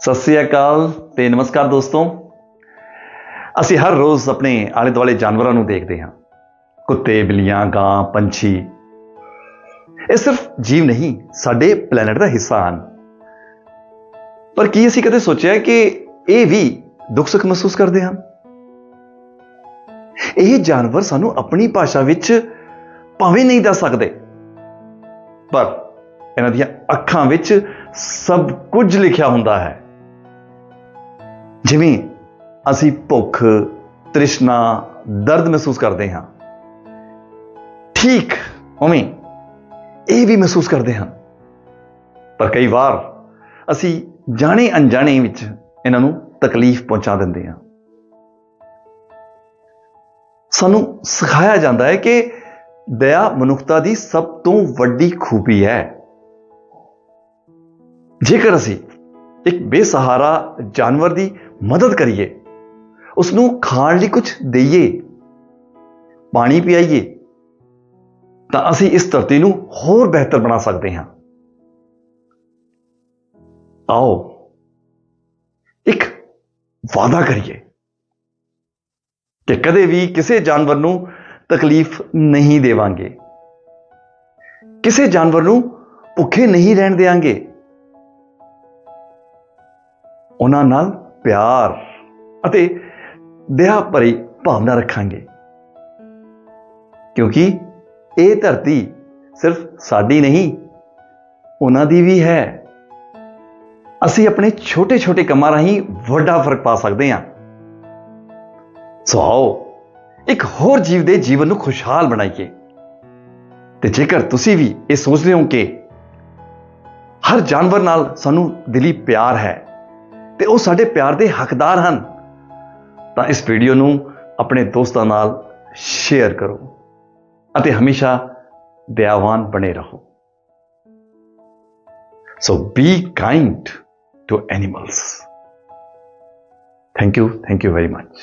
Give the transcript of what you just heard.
ਸਤਿ ਸ੍ਰੀ ਅਕਾਲ ਤੇ ਨਮਸਕਾਰ ਦੋਸਤੋ। ਅਸੀਂ ਹਰ ਰੋਜ਼ ਆਪਣੇ ਆਲੇ ਦੁਆਲੇ ਜਾਨਵਰਾਂ ਨੂੰ ਦੇਖਦੇ ਹਾਂ। ਕੁੱਤੇ, ਬਿੱਲੀਆਂ, ਗਾਂ, ਪੰਛੀ। ਇਹ ਸਿਰਫ ਜੀਵ ਨਹੀਂ, ਸਾਡੇ ਪਲੈਨਟ ਦਾ ਹਿੱਸਾ ਹਨ। ਪਰ ਕੀ ਅਸੀਂ ਕਦੇ ਸੋਚਿਆ ਕਿ ਇਹ ਵੀ ਦੁੱਖ ਸੁੱਖ ਮਹਿਸੂਸ ਕਰਦੇ ਹਨ? ਇਹ ਜਾਨਵਰ ਸਾਨੂੰ ਆਪਣੀ ਭਾਸ਼ਾ ਵਿੱਚ ਭਾਵੇਂ ਨਹੀਂ ਦੱਸ ਸਕਦੇ। ਪਰ ਇਹਨਾਂ ਦੀਆਂ ਅੱਖਾਂ ਵਿੱਚ ਸਭ ਕੁਝ ਲਿਖਿਆ ਹੁੰਦਾ ਹੈ। ਜਿਵੇਂ ਅਸੀਂ ਭੁੱਖ, ਤ੍ਰਿਸ਼ਨਾ, ਦਰਦ ਮਹਿਸੂਸ ਕਰਦੇ ਹਾਂ। ਠੀਕ ਉਵੇਂ ਇਹ ਵੀ ਮਹਿਸੂਸ ਕਰਦੇ ਹਾਂ। ਪਰ ਕਈ ਵਾਰ ਅਸੀਂ ਜਾਣੇ ਅਣਜਾਣੇ ਵਿੱਚ ਇਹਨਾਂ ਨੂੰ ਤਕਲੀਫ ਪਹੁੰਚਾ ਦਿੰਦੇ ਹਾਂ। ਸਾਨੂੰ ਸਿਖਾਇਆ ਜਾਂਦਾ ਹੈ ਕਿ ਦਇਆ ਮਨੁੱਖਤਾ ਦੀ ਸਭ ਤੋਂ ਵੱਡੀ ਖੂਬੀ ਹੈ। ਜੇਕਰ ਅਸੀਂ ਇੱਕ ਬੇਸਹਾਰਾ ਜਾਨਵਰ ਦੀ ਮਦਦ ਕਰੀਏ। ਉਸ ਨੂੰ ਖਾਣ ਲਈ ਕੁਝ ਦਈਏ। ਪਾਣੀ ਪਿਆਈਏ। ਤਾਂ ਅਸੀਂ ਇਸ ਧਰਤੀ ਨੂੰ ਹੋਰ ਬਿਹਤਰ ਬਣਾ ਸਕਦੇ ਹਾਂ। ਆਓ ਇੱਕ ਵਾਅਦਾ ਕਰੀਏ ਕਿ ਕਦੇ ਵੀ ਕਿਸੇ ਜਾਨਵਰ ਨੂੰ ਤਕਲੀਫ ਨਹੀਂ ਦੇਵਾਂਗੇ। ਕਿਸੇ ਜਾਨਵਰ ਨੂੰ ਭੁੱਖੇ ਨਹੀਂ ਰਹਿਣ ਦੇਵਾਂਗੇ। ਉਹਨਾਂ ਨਾਲ ਪਿਆਰ ਅਤੇ ਦਇਆ ਭਰੀ ਭਾਵਨਾ ਰੱਖਾਂਗੇ। ਕਿਉਂਕਿ ਇਹ ਧਰਤੀ ਸਿਰਫ ਸਾਡੀ ਨਹੀਂ, ਉਹਨਾਂ ਦੀ ਵੀ ਹੈ। ਅਸੀਂ ਆਪਣੇ ਛੋਟੇ-ਛੋਟੇ ਕੰਮਾਂ ਰਾਹੀਂ ਵੱਡਾ ਫ਼ਰਕ ਪਾ ਸਕਦੇ ਹਾਂ। ਸੋ ਆਓ, ਇੱਕ ਹੋਰ ਜੀਵ ਦੇ ਜੀਵਨ ਨੂੰ ਖੁਸ਼ਹਾਲ ਬਣਾਈਏ। ਤੇ ਜੇਕਰ ਤੁਸੀਂ ਵੀ ਇਹ ਸੋਚਦੇ ਹੋ ਕਿ ਹਰ ਜਾਨਵਰ ਨਾਲ ਸਾਨੂੰ ਦਿਲੀ ਪਿਆਰ ਹੈ ਤੇ ਉਹ ਸਾਡੇ ਪਿਆਰ ਦੇ ਹੱਕਦਾਰ ਹਨ। ਤਾਂ ਇਸ ਵੀਡੀਓ ਨੂੰ ਆਪਣੇ ਦੋਸਤਾਂ ਨਾਲ ਸ਼ੇਅਰ ਕਰੋ ਅਤੇ ਹਮੇਸ਼ਾ ਦਇਆਵਾਨ ਬਣੇ ਰਹੋ। So be kind to animals thank you thank you very much